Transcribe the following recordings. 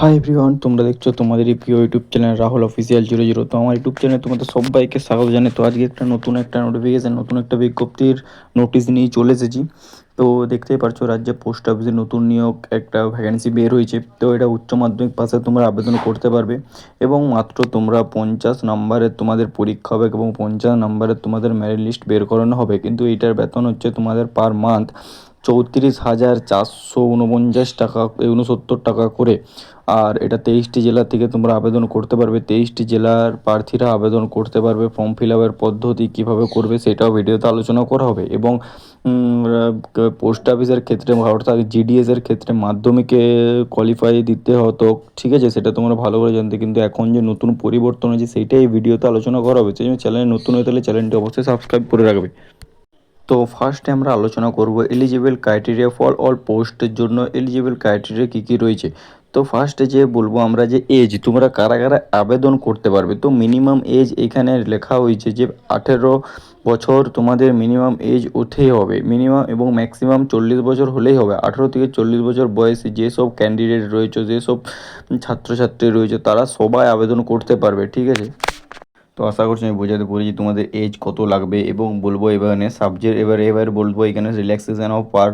Hi everyone তোমরা দেখছ তোমাদের এই প্রিয় YouTube channel Rahul official zero zero তো আমার ইউটিউব চ্যানেলে তোমাদের সবাইকে স্বাগত জানাই। তো আজকে একটা নতুন একটা নোটিফিকেশান নতুন একটা বিজ্ঞপ্তির নোটিশ নিয়ে চলে এসেছি। তো দেখতেই পারছ রাজ্যে পোস্ট অফিসে নতুন নিয়োগ একটা ভ্যাকেন্সি বের হয়েছে। তো এটা উচ্চ মাধ্যমিক পাশে তোমরা আবেদন করতে পারবে। এবং মাত্র তোমরা পঞ্চাশ নাম্বারের তোমাদের পরীক্ষা হবে এবং পঞ্চাশ নাম্বারের তোমাদের মেরিট লিস্ট বের করানো হবে। কিন্তু এইটার বেতন হচ্ছে তোমাদের পার মান্থ চৌত্রিশ হাজার চারশো উনপঞ্চাশ টাকা, উনসত্তর টাকা করে। আর এটা তেইশটি জেলা থেকে তোমরা আবেদন করতে পারবে। তেইশটি জেলার প্রার্থীরা আবেদন করতে পারবে, ফর্ম ফিল আপের পদ্ধতি কীভাবে করবে সেটাও ভিডিওতে আলোচনা করা হবে এবং পোস্ট অফিসের ক্ষেত্রে অর্থাৎ জিডিএস এর ক্ষেত্রে মাধ্যমিকে কোয়ালিফাই দিতে হতো, ঠিক আছে? সেটা তোমরা ভালো করে জানতে, কিন্তু এখন যে নতুন পরিবর্তন হয়েছে সেইটাই এই ভিডিওতে আলোচনা করা হবে। সেই জন্য চ্যানেলে নতুন হয়ে তাহলে চ্যানেলটি অবশ্যই সাবস্ক্রাইব করে রাখবে। তো ফার্স্টে আমরা আলোচনা করব এলিজিবল ক্রাইটেরিয়া ফর অল পোস্টের জন্য এলিজিবল ক্রাইটেরিয়া কী কী রয়েছে? তো ফার্স্টে যে বলব আমরা যে এজ তোমরা কারা কারা আবেদন করতে পারবে? তো মিনিমাম এজ এখানে লেখা হয়েছে যে আঠেরো বছর তোমাদের মিনিমাম এজ ওঠেই হবে। মিনিমাম এবং ম্যাক্সিমাম চল্লিশ বছর হলেই হবে। আঠেরো থেকে চল্লিশ বছর বয়সে যেসব ক্যান্ডিডেট রয়েছে, যেসব ছাত্রছাত্রী রয়েছে, তারা সবাই আবেদন করতে পারবে, ঠিক আছে? তো আশা করছি আমি বোঝাতে পেরেছি তোমাদের এজ কত লাগবে এবং বলব এবারে সাবজেক্ট এবার এবার বলব এখানে রিল্যাক্সেশন অফ পার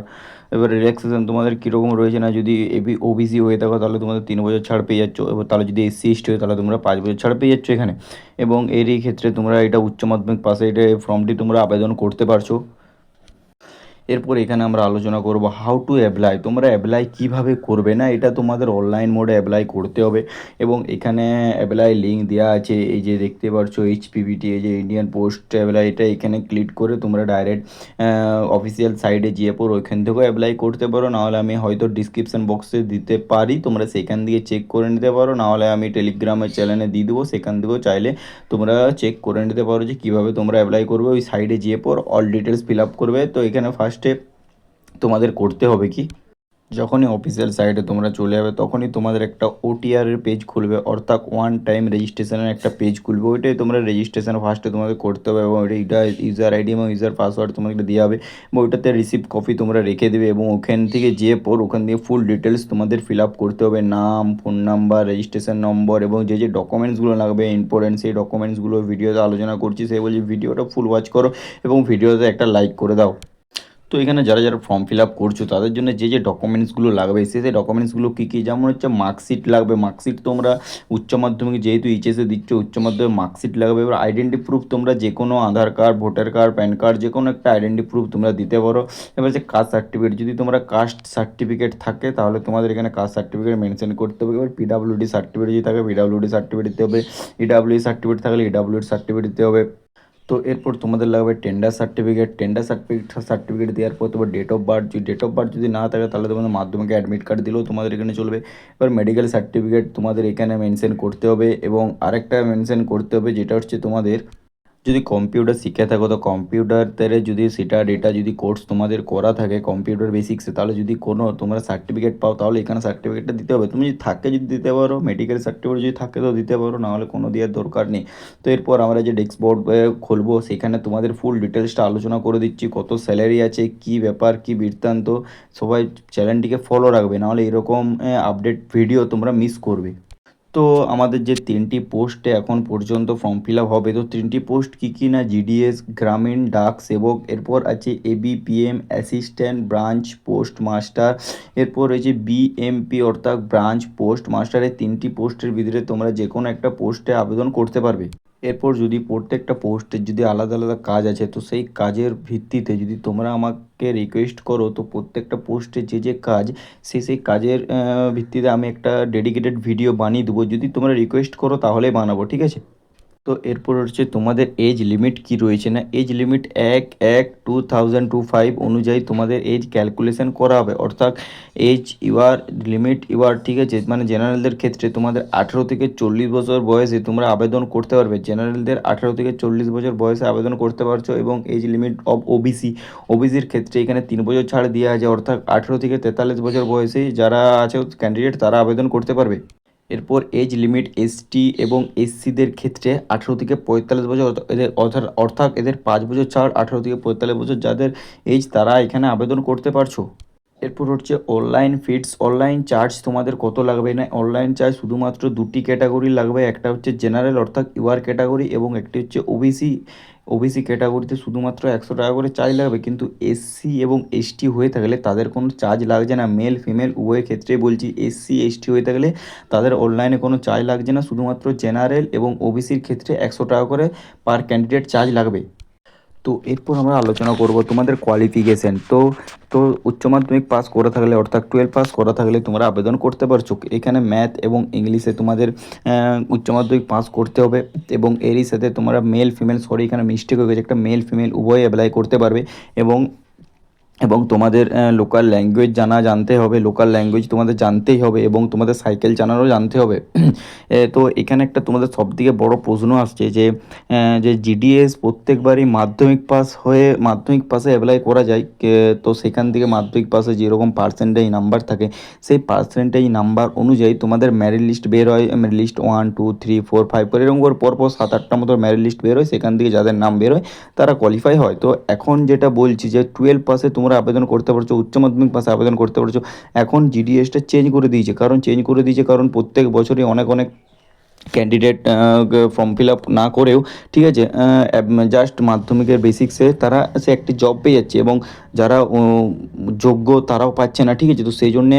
এবার রিল্যাক্সেশন তোমাদের কীরকম রয়েছে না যদি এবি ওবিসি হয়ে থাকো, তাহলে তোমাদের তিন বছর ছাড় পেয়ে যাচ্ছ, এবার তাহলে যদি এসসি এসটি হয়, তাহলে তোমরা পাঁচ বছর ছাড় পেয়ে যাচ্ছ এখানে। এবং এরই ক্ষেত্রে তোমরা এটা উচ্চ মাধ্যমিক পাশে এটা ফর্মটি তোমরা আবেদন করতে পারছ। এরপর এখানে আমরা আলোচনা করব হাউ টু অ্যাপ্লাই তোমরা অ্যাপ্লাই কীভাবে করবে না, এটা তোমাদের অনলাইন মোডে অ্যাপ্লাই করতে হবে এবং এখানে অ্যাপ্লাই লিঙ্ক দেওয়া আছে, এই যে দেখতে পাচ্ছ এইচপিবিটি এই যে ইন্ডিয়ান পোস্ট অ্যাপ্লাই এটা এখানে ক্লিক করে তোমরা ডাইরেক্ট অফিসিয়াল সাইডে গিয়ে পর ওইখান থেকেও অ্যাপ্লাই করতে পারো, নাহলে আমি হয়তো ডিসক্রিপশান বক্সে দিতে পারি, তোমরা সেখান দিয়ে চেক করে নিতে পারো, নাহলে আমি টেলিগ্রামের চ্যানেলে দিয়ে দেবো, সেখান থেকেও চাইলে তোমরা চেক করে নিতে পারো যে কীভাবে তোমরা অ্যাপ্লাই করবে, ওই সাইডে গিয়ে পর অল ডিটেলস ফিল আপ করবে, তো এখানে ফার্স্টে তোমাদের করতে হবে কি? যখনই অফিসিয়াল সাইটে তোমরা চলে যাবে, তখনই তোমাদের একটা ওটিআরের পেজ খুলবে, অর্থাৎ ওয়ান টাইম রেজিস্ট্রেশনের একটা পেজ খুলবে। ওইটাই তোমরা রেজিস্ট্রেশন ফার্স্টে তোমাদের করতে হবে এবং ওইটা ইউজার আইডি এবং ইউজার পাসওয়ার্ড তোমাকে দেওয়া হবে এবং ওইটাতে রিসিভ কপি তোমরা রেখে দেবে এবং ওখান থেকে যেয়ে পর ওখান থেকে ফুল ডিটেলস তোমাদের ফিল আপ করতে হবে। নাম ফোন নাম্বার রেজিস্ট্রেশন নম্বর এবং যে যে ডকুমেন্টসগুলো লাগবে ইম্পর্টেন্ট সেই ডকুমেন্টসগুলো ভিডিওতে আলোচনা করছি। সেই বলছি ভিডিওটা ফুল ওয়াচ করো এবং ভিডিওতে একটা লাইক করে দাও। তো এখানে যারা যারা ফর্ম ফিল আপ করছ, তাদের জন্য যে যে ডকুমেন্টসগুলো লাগবে সে সেই ডকুমেন্টসগুলো কী কী? যেমন হচ্ছে মার্কশিট লাগবে মার্কশিট তোমরা উচ্চ মাধ্যমিক যেহেতু এইচএসে দিচ্ছ, উচ্চ মাধ্যমিক মার্কশিট লাগবে। এবার আইডেন্টি প্রুফ তোমরা যে কোনো Aadhaar card voter card PAN card যে কোনো একটা আইডেন্টি প্রুফ তোমরা দিতে পারো। এবার যে কাস্ট সার্টিফিকেট যদি তোমরা কাস্ট সার্টিফিকেট থাকে, তাহলে তোমাদের এখানে কাস্ট সার্টিফিকেট মেনশন করতে হবে। এবার পিডাব্লিউডি সার্টিফিকেট যদি থাকে পিডাব্লিউডি সার্টিফিকেট দিতে হবে ইডাব্লিউ সার্টিফিকেট থাকলে ইডাব্লিউডি সার্টিফিকেট দিতে হবে। তো এরপর তোমাদের লাগবে tender certificate tender certificate certificate দেওয়ার পর তোমার ডেট অফ বার্থ যদি ডেট অফ বার্থ যদি না থাকে, তাহলে তোমাদের মাধ্যমিকে অ্যাডমিট কার্ড দিলেও তোমাদের এখানে চলবে। এবার মেডিকেল সার্টিফিকেট তোমাদের এখানে মেনশন করতে হবে এবং আরেকটা মেনশন করতে হবে, যেটা হচ্ছে তোমাদের যদি কম্পিউটার শিখে থাকো, তো কম্পিউটারে যদি সেটা ডেটা যদি কোর্স তোমাদের করা থাকে কম্পিউটার বেসিক্সে তাহলে যদি কোনো তোমরা সার্টিফিকেট পাও, তাহলে এখানে সার্টিফিকেটটা দিতে হবে। তুমি যদি থাকে যদি দিতে পারো মেডিকেল সার্টিফিকেট যদি থাকে তো দিতে পারো, নাহলে কোনো দেওয়ার দরকার নেই। তো এরপর আমরা যে ডেস্ক বোর্ড খুলবো, সেখানে তোমাদের ফুল ডিটেলসটা আলোচনা করে দিচ্ছি, কত স্যালারি আছে, কি ব্যাপার, কি বৃত্তান্ত, সবাই চ্যানেলটিকে ফলো রাখবে, নাহলে এরকম আপডেট ভিডিও তোমরা মিস করবে। তো আমাদের যে তিনটি পোস্টে এখন পর্যন্ত ফর্ম ফিল আপ হবে, তো তিনটি পোস্ট কী কী না? জিডিএস গ্রামীণ ডাক সেবক এরপর আছে ABPM assistant branch post master এরপর রয়েছে বিএমপি অর্থাৎ ব্রাঞ্চ পোস্ট মাস্টারের তিনটি পোস্টের ভিতরে তোমরা যে কোনো একটা পোস্টে আবেদন করতে পারবে। এরপর যদি প্রত্যেকটা পোস্টের যদি আলাদা আলাদা কাজ আছে, তো সেই কাজের ভিত্তিতে যদি তোমরা আমাকে রিকোয়েস্ট করো, তো প্রত্যেকটা পোস্টে যে যে কাজ, সে সেই কাজের ভিত্তিতে আমি একটা ডেডিকেটেড ভিডিও বানিয়ে দেবো। যদি তোমরা রিকোয়েস্ট করো, তাহলেই বানাবো, ঠিক আছে? তো এরপর হচ্ছে তোমাদের এজ লিমিট কি রয়েছে না? এজ লিমিট এক এক টু থাউজেন্ড টু ফাইভ অনুযায়ী তোমাদের এজ ক্যালকুলেশন করা হবে। অর্থাৎ এজ ইউআর লিমিট ইউআর ঠিক আছে? মানে জেনারেলদের ক্ষেত্রে তোমাদের আঠেরো থেকে চল্লিশ বছর বয়সে তোমরা আবেদন করতে পারবে। জেনারেলদের আঠেরো থেকে চল্লিশ বছর বয়সে আবেদন করতে পারছ এবং এজ লিমিট অফ ওবিসি ওবিসির ক্ষেত্রে এখানে তিন বছর ছাড় দেওয়া আছে। অর্থাৎ আঠেরো থেকে তেতাল্লিশ বছর বয়সে যারা আছে ক্যান্ডিডেট তারা আবেদন করতে পারবে। এরপর এজ লিমিট এসটি এবং এসসিদের ক্ষেত্রে আঠেরো থেকে পঁয়তাল্লিশ বছর এদের অর্থাৎ অর্থাৎ এদের পাঁচ বছর ছাড়, আঠেরো থেকে পঁয়তাল্লিশ বছর যাদের এজ তারা এখানে আবেদন করতে পারছ? এরপর হচ্ছে অনলাইন ফিটস অনলাইন চার্জ তোমাদের কত লাগবে না? অনলাইন চার্জ শুধুমাত্র দুটি ক্যাটাগরি লাগবে, একটা হচ্ছে জেনারেল অর্থাৎ ইউআর ক্যাটাগরি এবং একটি হচ্ছে ওবিসি ওবিসি ক্যাটাগরিতে শুধুমাত্র একশো টাকা করে চার্জ লাগবে, কিন্তু এসসি এবং এসটি হয়ে থাকলে তাদের কোনো চার্জ লাগছে না। মেল ফিমেল উভয়ের ক্ষেত্রেই বলছি এসসি এসটি হয়ে থাকলে তাদের অনলাইনে কোনো চার্জ লাগছে না। শুধুমাত্র জেনারেল এবং ওবিসির ক্ষেত্রে একশো টাকা করে পার ক্যান্ডিডেট চার্জ লাগবে। তো এরপর আমরা আলোচনা করব তোমাদের কোয়ালিফিকেশান তো তো উচ্চ মাধ্যমিক পাস করে থাকলে অর্থাৎ টুয়েলভ পাস করা থাকলে তোমরা আবেদন করতে পারছ। এখানে ম্যাথ এবং ইংলিশে তোমাদের উচ্চ মাধ্যমিক পাস করতে হবে এবং এরই সাথে তোমরা মেল ফিমেল সরি এখানে মিস্টেক হয়ে গেছে। একটা মেল ফিমেল উভয় অ্যাপ্লাই করতে পারবে এবং এবং তোমাদের লোকাল ল্যাঙ্গুয়েজ জানা জানতে হবে লোকাল ল্যাঙ্গুয়েজ তোমাদের জানতেই হবে এবং তোমাদের সাইকেল চালানোও জানতে হবে। তো এখানে একটা তোমাদের সবথেকে বড় প্রশ্ন আসছে যে যে জিডিএস প্রত্যেকবারই মাধ্যমিক পাস হয়ে, মাধ্যমিক পাসে অ্যাপ্লাই করা যায় তো সেখান থেকে মাধ্যমিক পাসে যেরকম পার্সেন্টেজ নাম্বার থাকে, সেই পার্সেন্টেজ নাম্বার অনুযায়ী তোমাদের ম্যারিট লিস্ট বের হয় merit list one two three four five করে এরকম করে পরপর সাত, আটটা মতো ম্যারিট লিস্ট বের হয়, সেখান থেকে যাদের নাম বের হয়, তারা কোয়ালিফাই হয়। তো এখন যেটা বলছি যে টুয়েলভ পাসে তোমরা আবেদন করতে পারছ, উচ্চ মাধ্যমিক পাশে আবেদন করতে পারছ, এখন জিডিএসটা চেঞ্জ করে দিয়েছে। কারণ চেঞ্জ করে দিয়েছে কারণ প্রত্যেক বছরই অনেক অনেক ক্যান্ডিডেট ফর্ম ফিল আপ না করেও, ঠিক আছে জাস্ট মাধ্যমিকের বেসিক্সে তারা সে একটি জব পেয়ে যাচ্ছে এবং যারা যোগ্য তারাও পাচ্ছে না, ঠিক আছে, তো সেই জন্যে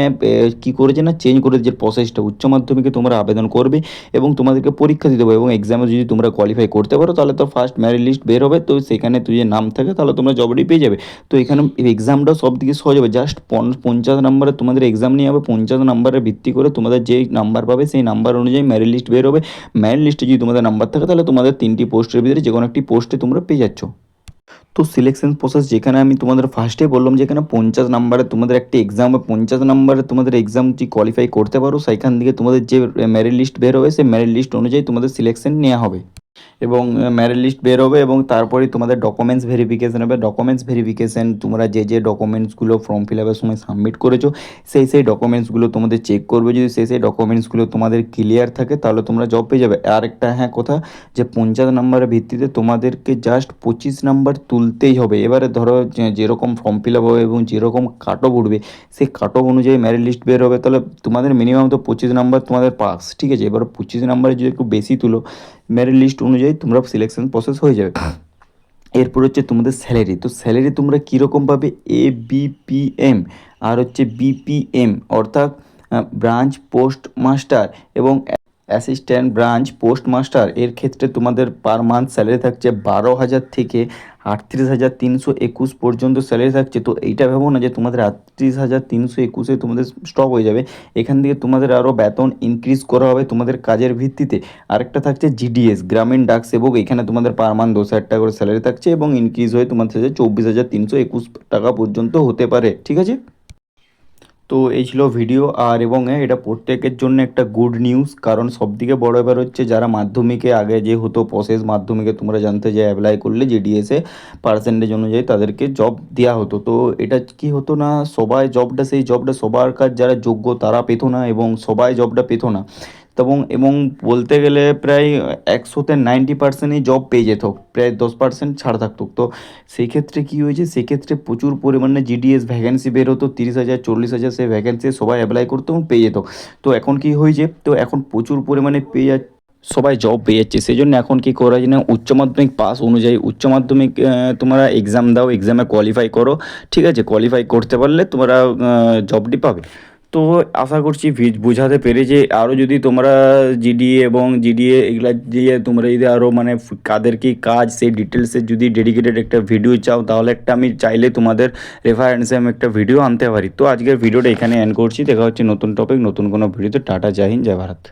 কী করেছে না চেঞ্জ করে দিয়েছে প্রসেসটা উচ্চ মাধ্যমিকে তোমরা আবেদন করবে এবং তোমাদেরকে পরীক্ষা দিতে হবে এবং এক্সামে যদি তোমরা কোয়ালিফাই করতে পারো, তাহলে তো ফার্স্ট ম্যারিট লিস্ট বের হবে, তো সেখানে তুই যে নাম থাকে, তাহলে তোমরা জবটি পেয়ে যাবে। তো এখানে এক্সামটাও সব দিকে সহজ হবে জাস্ট পঞ্চাশ নাম্বারে তোমাদের এক্সাম নিয়ে হবে, পঞ্চাশ নাম্বারের ভিত্তি করে তোমাদের যেই নাম্বার পাবে, সেই নাম্বার অনুযায়ী ম্যারিট লিস্ট বের হবে। ম্যারিট লিস্টে যদি তোমাদের নাম্বার থাকে, তাহলে তোমাদের তিনটি পোস্টের ভিতরে যে কোনো একটি পোস্টে তোমরা পেয়ে যাচ্ছ। তো সিলেকশন প্রসেস যেখানে আমি তোমাদের ফার্স্টে বললাম, যেখানে পঞ্চাশ নাম্বারে তোমাদের একটি এক্সাম পঞ্চাশ নাম্বারে তোমাদের এক্সাম যদি কোয়ালিফাই করতে পারো সেখান থেকে তোমাদের যে মেরিট লিস্ট বের হবে, সেই মেরিট লিস্ট অনুযায়ী তোমাদের সিলেকশন নেওয়া হবে। এবং ম্যারিট লিস্ট বের হবে এবং তারপরে তোমাদের ডকুমেন্টস ভেরিফিকেশন হবে। ডকুমেন্টস ভেরিফিকেশন তোমরা যে যে ডকুমেন্টসগুলো ফর্ম ফিল আপের সময় সাবমিট করেছ, সেই সেই ডকুমেন্টসগুলো তোমাদের চেক করবে। যদি সেই সেই ডকুমেন্টসগুলো তোমাদের ক্লিয়ার থাকে, তাহলে তোমরা জব পেয়ে যাবে। আর একটা হ্যাঁ কথা, যে পঞ্চাশ নাম্বারের ভিত্তিতে তোমাদেরকে জাস্ট পঁচিশ নাম্বার তুলতেই হবে। এবারে ধরো যেরকম ফর্ম ফিল আপ হবে এবং যেরকম কাট অফ উঠবে, সেই কাট অফ অনুযায়ী ম্যারিট লিস্ট বের হবে। তাহলে তোমাদের মিনিমাম তো পঁচিশ নাম্বার তোমাদের পাস ঠিক আছে? এবার পঁচিশ নাম্বারে যদি একটু বেশি তুলো মেরিট লিস্ট অনুযায়ী তোমরা সিলেকশন প্রসেস হয়ে যাবে। এরপর হচ্ছে তোমাদের স্যালারি তো স্যালারি তোমরা কীরকম পাবে? এ বিপিএম আর হচ্ছে বিপিএম অর্থাৎ ব্রাঞ্চ পোস্ট মাস্টার এবং অ্যাসিস্ট্যান্ট ব্রাঞ্চ পোস্ট মাস্টার এর ক্ষেত্রে তোমাদের পার মান্থ স্যালারি থাকছে বারো হাজার থেকে আটত্রিশ হাজার তিনশো একুশ পর্যন্ত স্যালারি থাকছে। তো এইটা ভেবো না যে তোমাদের আটত্রিশ হাজার তিনশো একুশে তোমাদের স্টপ হয়ে যাবে। এখান থেকে তোমাদের আরও বেতন ইনক্রিজ করা হবে তোমাদের কাজের ভিত্তিতে। আরেকটা থাকছে জিডিএস গ্রামীণ ডাক সেবক। এখানে তোমাদের পার মান্থ দশ হাজার টাকা করে স্যালারি থাকছে এবং ইনক্রিজ হয়ে তোমাদের চব্বিশ হাজার তিনশো একুশ টাকা পর্যন্ত হতে পারে। ঠিক আছে? তো এই ছিল ভিডিও আর এবং এটা প্রত্যেকের জন্য একটা গুড নিউজ কারণ সবথেকে বড় ব্যাপার হচ্ছে যারা মাধ্যমিকে আগে যে হতো প্রসেস মাধ্যমিকে তোমরা জানতে যে অ্যাপ্লাই করলে জিডিএসে পার্সেন্টেজ অনুযায়ী তাদেরকে জব দেওয়া হতো। তো এটা কি হতো না, সবাই জবটা সেই জবটা সবার কাজ যারা যোগ্য তারা পেত না এবং সবাই জবটা পেত না। এবং এবং বলতে গেলে প্রায় একশোতে নাইনটি পার্সেন্টই জব পেয়ে যেত, প্রায় দশ পার্সেন্ট ছাড় থাকতো। তো সেই ক্ষেত্রে কী হয়েছে? সেক্ষেত্রে প্রচুর পরিমাণে জিডিএস ভ্যাকেন্সি বের হতো, তিরিশ হাজার, চল্লিশ হাজার সেই ভ্যাকেন্সি সবাই অ্যাপ্লাই করতো এবং পেয়ে যেত। তো এখন কি হয়েছে? তো এখন প্রচুর পরিমাণে পেয়ে যা সবাই জব পেয়ে যাচ্ছে। সেই জন্য এখন কী করা যায় না? উচ্চ মাধ্যমিক পাস অনুযায়ী, উচ্চ মাধ্যমিক তোমরা এক্সাম দাও এক্সামে কোয়ালিফাই করো। ঠিক আছে? কোয়ালিফাই করতে পারলে তোমরা জবটি পাবে। তো আশা করছি ভিজ বোঝাতে পেরেছে আরও যদি তোমরা জিডিএ এবং জিডিএ এগুলা দিয়ে তোমরা যদি আরও মানে কাদের কি কাজ, সেই ডিটেলসে যদি ডেডিকেটেড একটা ভিডিও চাও, তাহলে একটা আমি চাইলে তোমাদের রেফারেন্সে আমি একটা ভিডিও আনতে পারি। তো আজকের ভিডিওটা এখানে এন্ড করছি। দেখা হচ্ছে নতুন টপিক নতুন কোনো ভিডিওতে টাটা, জয় হিন্দ, জয় ভারত।